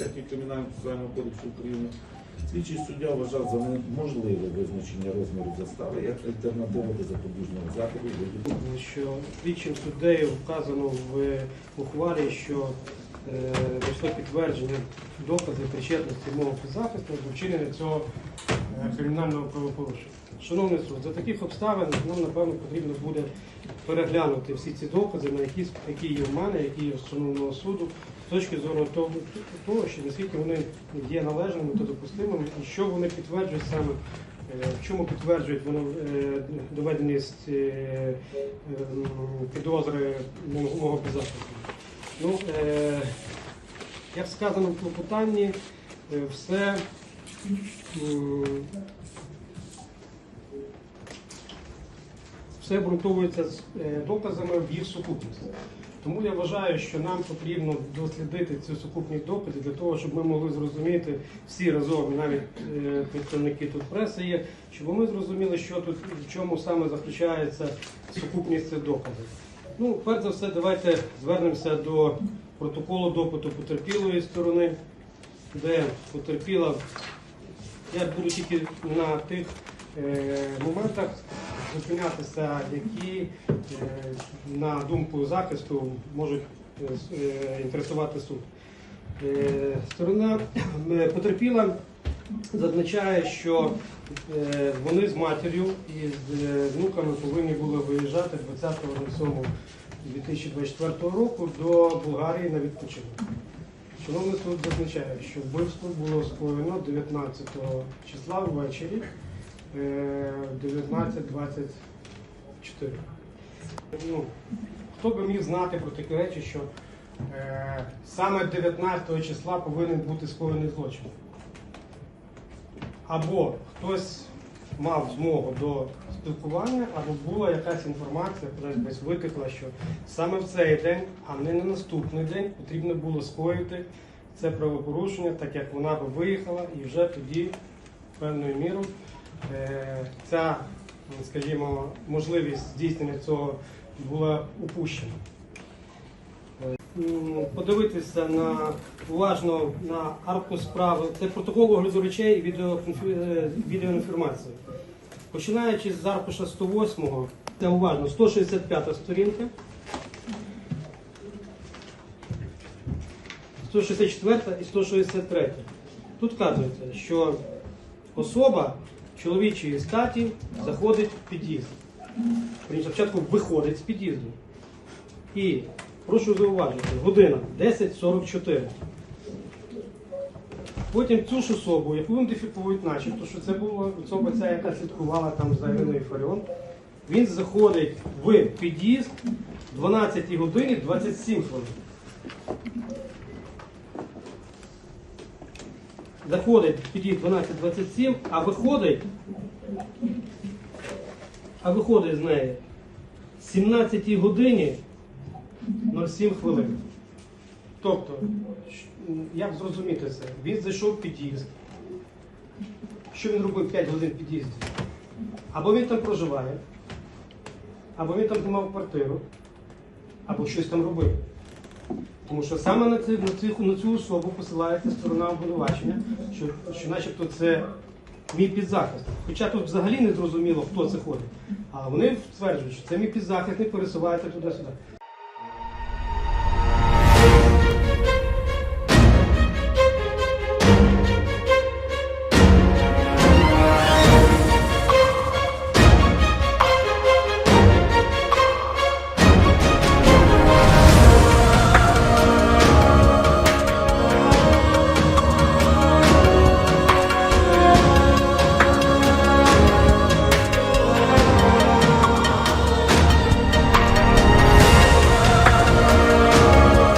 статті Кримінального процесуального кодексу України. Слідчий суддя вважав за неможливе визначення розміру застави як альтернативу до запобіжного заходу що слідчим суддею вказано в ухвалі, що дійшло підтвердження доказів причетності мого підзахисту до вчинення цього е, кримінального правопорушення. Шановний суд, за таких обставин нам напевно потрібно буде переглянути всі ці докази, на які, які є в мене, які є в шановного суду, з точки зору того, того, що наскільки вони є належними та допустимими, і що вони підтверджують саме Е, В чому підтверджують воно е, доведеність е, е, підозри мого підзахису? Ну, е, як сказано в клопотанні, е, все все обґрунтовується з е, доказами в їх сукупності. Тому я вважаю, що нам потрібно дослідити цю сукупність доказів для того, щоб ми могли зрозуміти всі разом, навіть е, представники тут преси є, щоб ми зрозуміли, що тут в чому саме заключається сукупність цих доказів. Ну, перш за все, давайте звернемося до протоколу допиту потерпілої сторони, де потерпіла я буду тільки на тих е, моментах зупинятися, які, е, на думку захисту, можуть е, е, інтересувати суд. Е, сторона е, потерпіла зазначає, що е, вони з матір'ю і з е, внуками повинні були виїжджати 20.07.2024 року до Болгарії на відпочинок. Шановний суд зазначає, що вбивство було скоєно 19 числа ввечері е, в 19.24. Ну, хто би міг знати про такі речі, що е, саме 19 числа повинен бути скоєний злочин? Або хтось мав змогу до спілкування, або була якась інформація, яка десь витекла, що саме в цей день, а не на наступний день, потрібно було скоїти це правопорушення, так як вона би виїхала, і вже тоді певною мірою е, ця, скажімо, можливість здійснення цього була упущена. Подивитися на уважно на арку справи. Це протокол огляду речей і е, відеоінформації. Починаючи з аркуша 108, це уважно, 165 сторінка. 164 і 163. Тут вказується, що особа чоловічої статі заходить в під'їзд. Він спочатку виходить з під'їзду. І прошу зауважити, година 10.44. Потім цю ж особу, яку ідентифікують начебто, що це була особа ця, яка слідкувала там за Іриною Фаріон, він заходить в під'їзд 12 годині 27 хвилин. Заходить в під'їзд 12.27, а виходить, а виходить з неї 17 годині 07 хвилин. Тобто, як зрозуміти це? Він зайшов в під'їзд. Що він робив 5 годин в під'їзді? Або він там проживає, або він там знімав квартиру, або щось там робив. Тому що саме на цю, на цю, особу посилається сторона обвинувачення, що, що начебто це мій підзахист. Хоча тут взагалі не зрозуміло, хто це ходить. А вони стверджують, що це мій підзахисник пересувається туди-сюди.